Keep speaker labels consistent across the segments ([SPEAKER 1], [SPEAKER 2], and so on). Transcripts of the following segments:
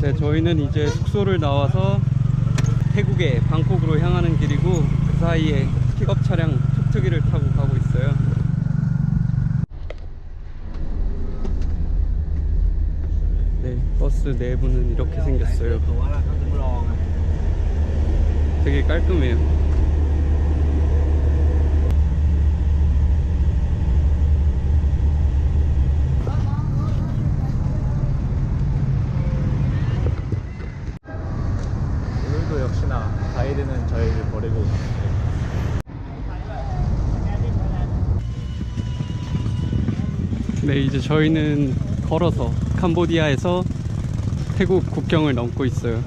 [SPEAKER 1] 네, 저희는 이제 숙소를 나와서 태국의 방콕으로 향하는 길이고 그 사이에 픽업 차량 툭툭이를 타고 가고 있어요. 네, 버스 내부는 이렇게 생겼어요. 되게 깔끔해요.
[SPEAKER 2] 오늘도 역시나 가이드는 저희를 버리고
[SPEAKER 1] 네, 이제 저희는 걸어서 캄보디아에서 태국 국경을 넘고 있어요.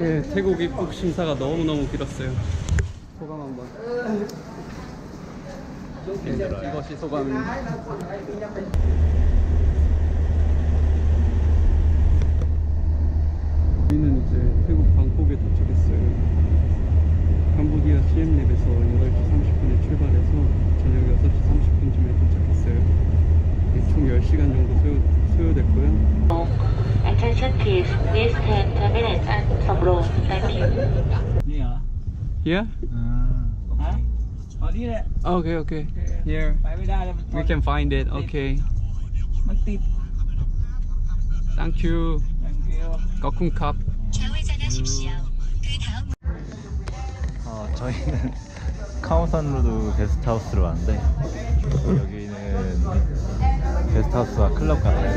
[SPEAKER 1] 예, 태국 입국 심사가 너무너무 길었어요. 소감 한번. 힘들어요. 이것이 소감입니다. 저희는 이제 태국 방콕에 도착했어요 캄보디아 시엠랩에서 8시 30분에 출발해서 저녁 6시 30분쯤에 도착했어요 총 10시간 정도 소요, 됐고요
[SPEAKER 3] Attention please, please 10 minutes and some road. Thank you.
[SPEAKER 2] Yeah. Yeah? Uh, อ่าฮะอ๋อนี่แหละ
[SPEAKER 1] Okay, okay. Here.
[SPEAKER 2] ไปไม่ได้แล้วมัน
[SPEAKER 1] We can find it. Okay.
[SPEAKER 2] มันติด
[SPEAKER 1] Thank you.
[SPEAKER 2] Thank you.
[SPEAKER 1] 거쿤 컵.
[SPEAKER 2] 어, 저희는 카오산로드 게스트하우스로 왔는데 여기는 게스트하우스와 클럽 같아요.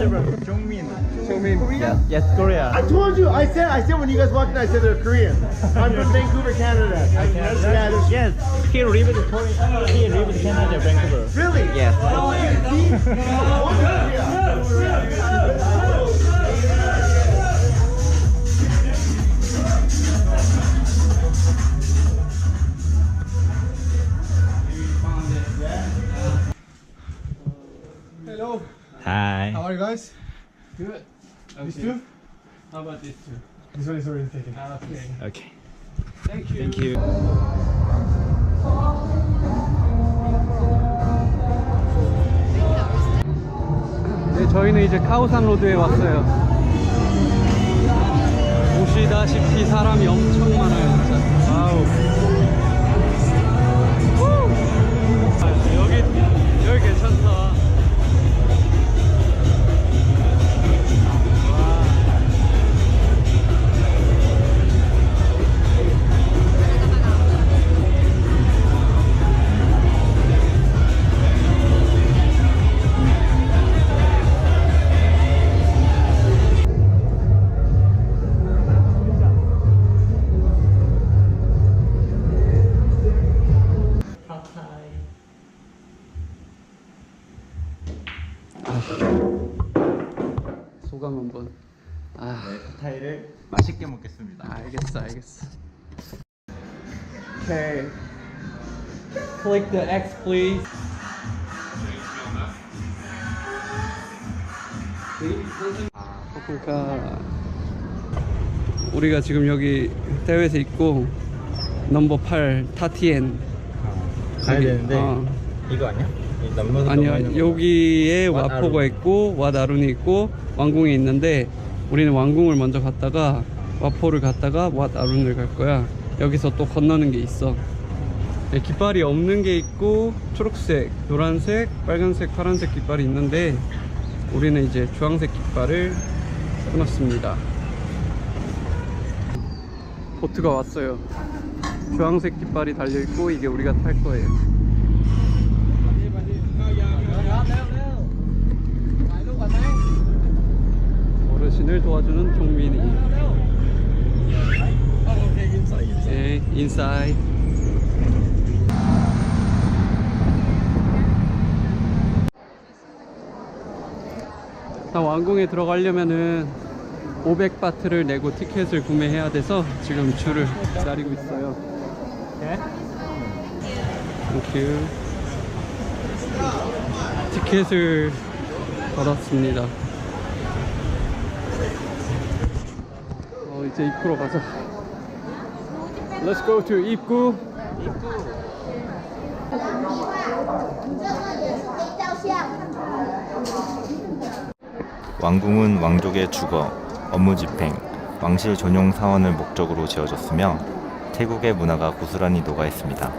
[SPEAKER 2] 유튜버 종민. 종민. Yes, yes, Korea.
[SPEAKER 4] I told you. I said. I said when you guys walked in, I said they're Korean. I'm from Vancouver, Canada. Yeah, there's-
[SPEAKER 2] Yes, he lived in Korea. He lived in Canada, Vancouver.
[SPEAKER 4] Really?
[SPEAKER 2] Yes.
[SPEAKER 4] Hello.
[SPEAKER 2] Hi.
[SPEAKER 4] How are you guys?
[SPEAKER 1] Good.
[SPEAKER 4] These two?
[SPEAKER 1] How about this two?
[SPEAKER 4] This one is already taken.
[SPEAKER 1] Okay.
[SPEAKER 2] Okay.
[SPEAKER 1] Thank you.
[SPEAKER 2] Thank you.
[SPEAKER 1] 네, 저희는 이제 카오산 로드에 왔어요. 보시다시피 사람이 엄청 많아요, 진짜. 와우. 후! 아, 여기, 여기 괜찮다. Click the X, please. 그러니까 우리가 지금 여기 대회에서 있고 넘버 8 타티엔
[SPEAKER 2] 가야
[SPEAKER 1] 여기,
[SPEAKER 2] 되는데
[SPEAKER 1] 어.
[SPEAKER 2] 이거 아니야?
[SPEAKER 1] 아니요 여기에
[SPEAKER 2] 왓
[SPEAKER 1] 와포가
[SPEAKER 2] 아룬.
[SPEAKER 1] 있고 왓아룬이 있고 왕궁이 있는데 우리는 왕궁을 먼저 갔다가 와포를 갔다가 왓아룬을 갈 거야 여기서 또 건너는 게 있어 네, 깃발이 없는 게 있고 초록색 노란색 빨간색 파란색 깃발이 있는데 우리는 이제 주황색 깃발을 끊었습니다 보트가 왔어요 주황색 깃발이 달려있고 이게 우리가 탈 거예요 어르신을 도와주는 종민이. 네, 인사이드. 나 왕궁에 들어가려면은 500바트를 내고 티켓을 구매해야 돼서 지금 줄을 기다리고 있어요.
[SPEAKER 2] 네?
[SPEAKER 1] 땡큐. 티켓을 받았습니다. 어, 이제 입구로 가자. Let's go to 입구.
[SPEAKER 5] 왕궁은 왕족의 주거, 업무 집행, 왕실 전용 사원을 목적으로 지어졌으며 태국의 문화가 고스란히 녹아 있습니다.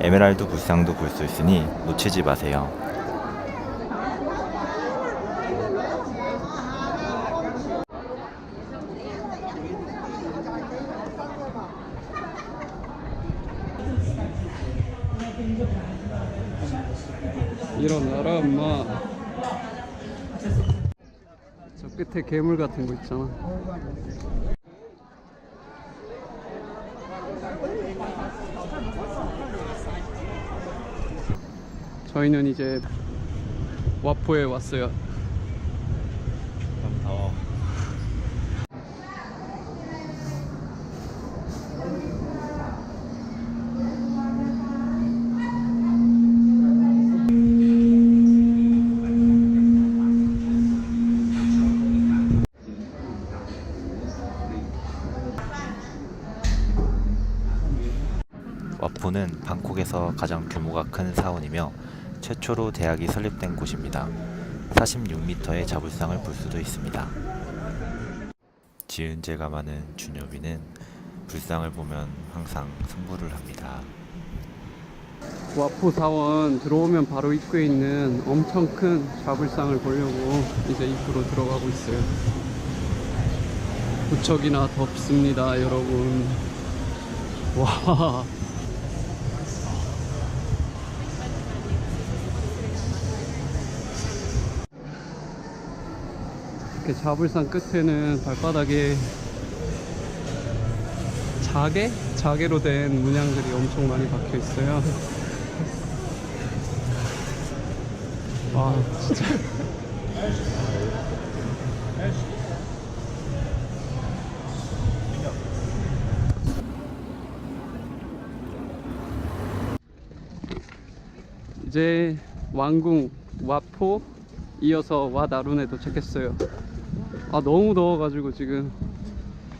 [SPEAKER 5] 에메랄드 불상도 볼 수 있으니 놓치지 마세요.
[SPEAKER 1] 일어나라 엄마 저 끝에 괴물 같은 거 있잖아. 저희는 이제 와포에 왔어요
[SPEAKER 5] 방콕에서 가장 규모가 큰 사원이며 최초로 대학이 설립된 곳입니다. 46m의 자불상을 볼 수도 있습니다. 지은재가 많은 준엽이는 불상을 보면 항상 승부를 합니다.
[SPEAKER 1] 와포 사원 들어오면 바로 입구에 있는 엄청 큰 자불상을 보려고 이제 입구로 들어가고 있어요. 무척이나 덥습니다, 여러분. 와. 이렇게 자불상 끝에는 발바닥에 자개? 자개로 된 문양들이 엄청 많이 박혀 있어요. 와, 진짜. 이제 왕궁, 와포, 이어서 와다룬에 도착했어요. 아, 너무 더워가지고 지금.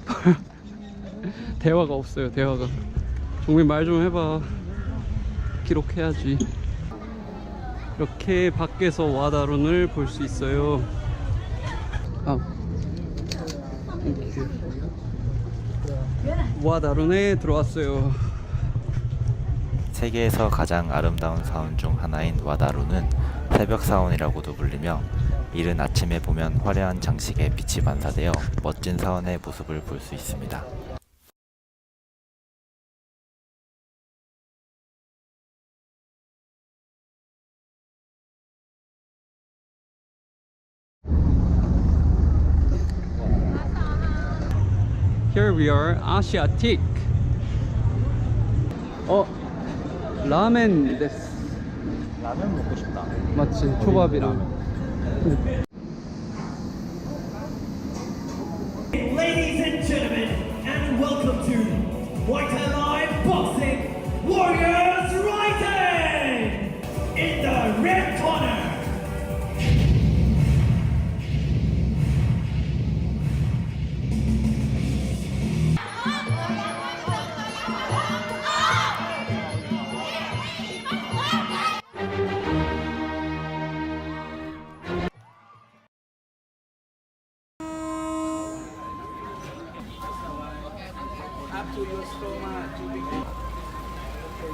[SPEAKER 1] 대화가 없어요 대화가. 종민 말 좀 해봐. 기록해야지. 이렇게 밖에서 와다룬을 볼 수 있어요. 아. 와다룬에 들어왔어요.
[SPEAKER 5] 세계에서 가장 아름다운 사원 중 하나인 와다루는 새벽 사원이라고도 불리며 이른 아침에 보면 화려한 장식에 빛이 반사되어 멋진 사원의 모습을 볼 수 있습니다.
[SPEAKER 1] Here we are 아시아틱 어 라멘 데스
[SPEAKER 2] 라면 먹고 싶다.
[SPEAKER 1] 맞지 초밥이랑
[SPEAKER 6] Ladies and gentlemen, and welcome to White Live Boxing Warriors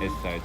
[SPEAKER 6] This
[SPEAKER 5] side.